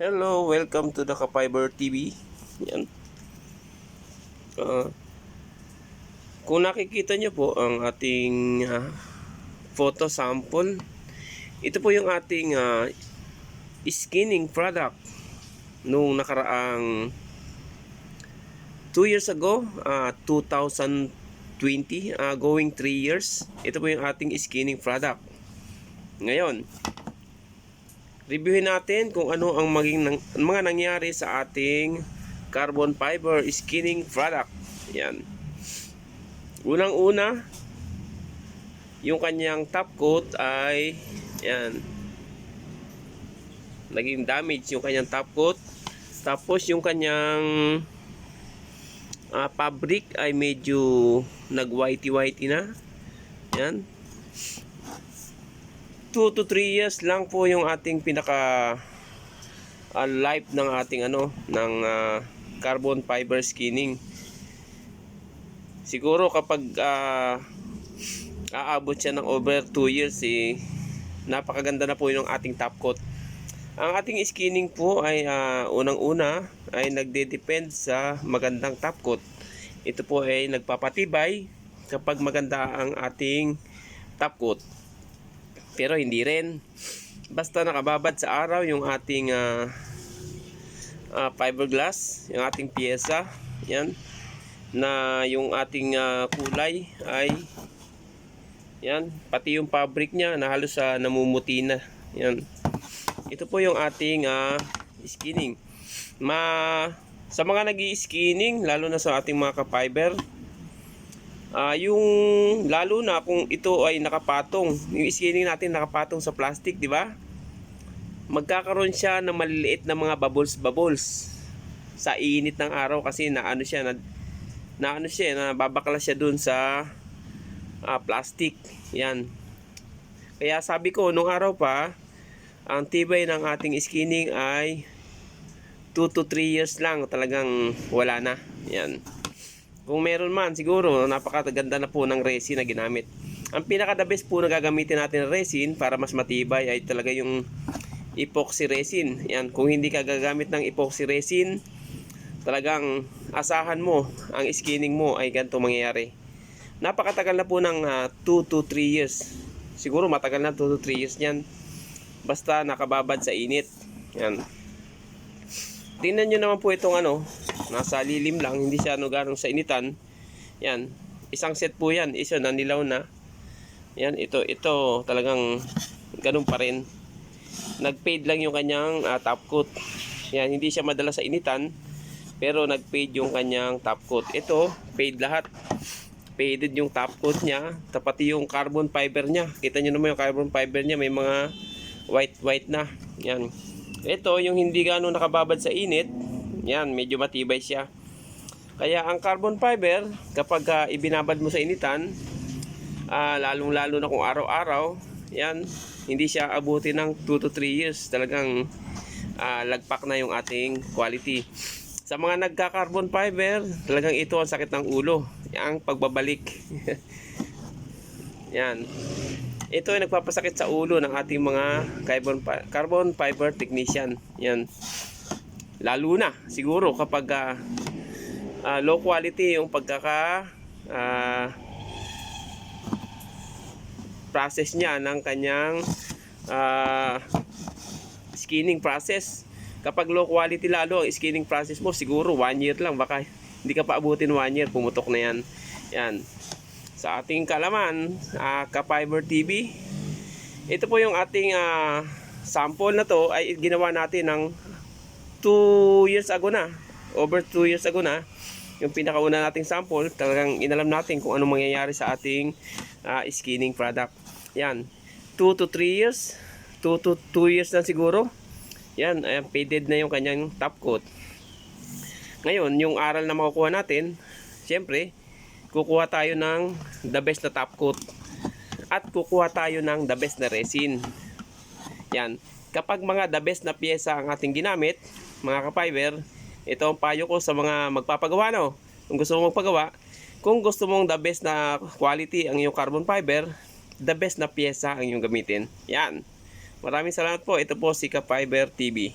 Hello, welcome to the Kapiber TV. Yan. Ah, kung nakikita nyo po ang ating ah, photo sample, ito po yung ating ah, skinning product nung nakaraang 2 years ago, ah, 2020, ah, going 3 years. Ito po yung ating skinning product. Ngayon, reviewin natin kung ano ang maging nang, mga nangyari sa ating carbon fiber skinning product. Yan. Unang-una, yung kanyang top coat ay yan. Naging damage yung kanyang top coat. Tapos yung kanyang ah, fabric ay medyo nag-whitey-whitey na. Yan. 2 to 3 years lang po yung ating pinaka ah, life ng ating ano ng ah, carbon fiber skinning. Siguro kapag ah, aabot siya ng over 2 years eh napakaganda na po yung ating top coat. Ang ating skinning po ay ah, unang-una ay nagde-depend sa magandang top coat. Ito po ay nagpapatibay kapag maganda ang ating top coat. Pero hindi rin. Basta nakababad sa araw yung ating ah, ah, fiberglass, yung ating pyesa. Yan. Na yung ating ah, kulay ay yan. Pati yung fabric niya na halos sa namumuti na. Yan. Ito po yung ating ah, skinning. Ma sa mga nag skinning lalo na sa ating mga ka-fiber, Ah, yung lalo na kung ito ay nakapatong, yung skinning natin nakapatong sa plastic, di ba? Magkakaroon siya ng maliliit na mga bubbles bubbles sa init ng araw kasi na ano siya na, na ano siya na babakla siya dun sa ah, plastic. Yan. Kaya sabi ko nung araw pa, ang tibay ng ating skinning ay 2 to 3 years lang talagang wala na. Yan. Kung meron man, siguro napakaganda na po ng resin na ginamit. Ang pinaka the best po na gagamitin natin ng resin para mas matibay ay talaga yung epoxy resin. Yan, kung hindi ka gagamit ng epoxy resin, talagang asahan mo ang skinning mo ay ganito mangyayari. Napakatagal na po ng 2 to 3 years. Siguro matagal na 2 to 3 years niyan. Basta nakababad sa init. Yan. Tingnan nyo naman po itong ano, nasa lilim lang, hindi siya ano ganong sa initan. Yan, isang set po yan, isa na nilaw na. Yan, ito, ito talagang ganun pa rin. Nag-fade lang yung kanyang ah, top coat. Yan, hindi siya madala sa initan, pero nag-fade yung kanyang top coat. Ito, fade lahat. Faded yung top coat niya, tapati yung carbon fiber niya. Kita nyo naman yung carbon fiber niya, may mga white-white na. Yan. Ito, yung hindi gano'ng nakababad sa init, yan, medyo matibay siya. Kaya ang carbon fiber, kapag ah, ibinabad mo sa initan, ah, lalong-lalo na kung araw-araw, yan, hindi siya abuti ng 2 to 3 years. Talagang ah, lagpak na yung ating quality. Sa mga nagka-carbon fiber, talagang ito ang sakit ng ulo. Ang pagbabalik. yan. Ito ay nagpapasakit sa ulo ng ating mga carbon, carbon fiber technician. Yan. Lalo na siguro kapag ah, ah, low quality yung pagkaka ah, process niya ng kanyang ah, skinning process. Kapag low quality lalo ang skinning process mo, siguro 1 year lang. Baka hindi ka pa abutin 1 year, pumutok na yan. Yan sa ating kalaman, uh, Ka-Fiber TV. Ito po yung ating ah, sample na to ay ginawa natin ng 2 years ago na. Over 2 years ago na. Yung pinakauna nating sample, talagang inalam natin kung anong mangyayari sa ating ah, skinning product. Yan. 2 to 3 years. 2 to 2 years na siguro. Yan, ayan, faded na yung kanyang top coat. Ngayon, yung aral na makukuha natin, siyempre, kukuha tayo ng the best na top coat at kukuha tayo ng the best na resin. Yan. Kapag mga the best na pyesa ang ating ginamit, mga ka-fiber, ito ang payo ko sa mga magpapagawa no. Kung gusto mong magpagawa, kung gusto mong the best na quality ang iyong carbon fiber, the best na pyesa ang iyong gamitin. Yan. Maraming salamat po. Ito po si Ka-Fiber TV.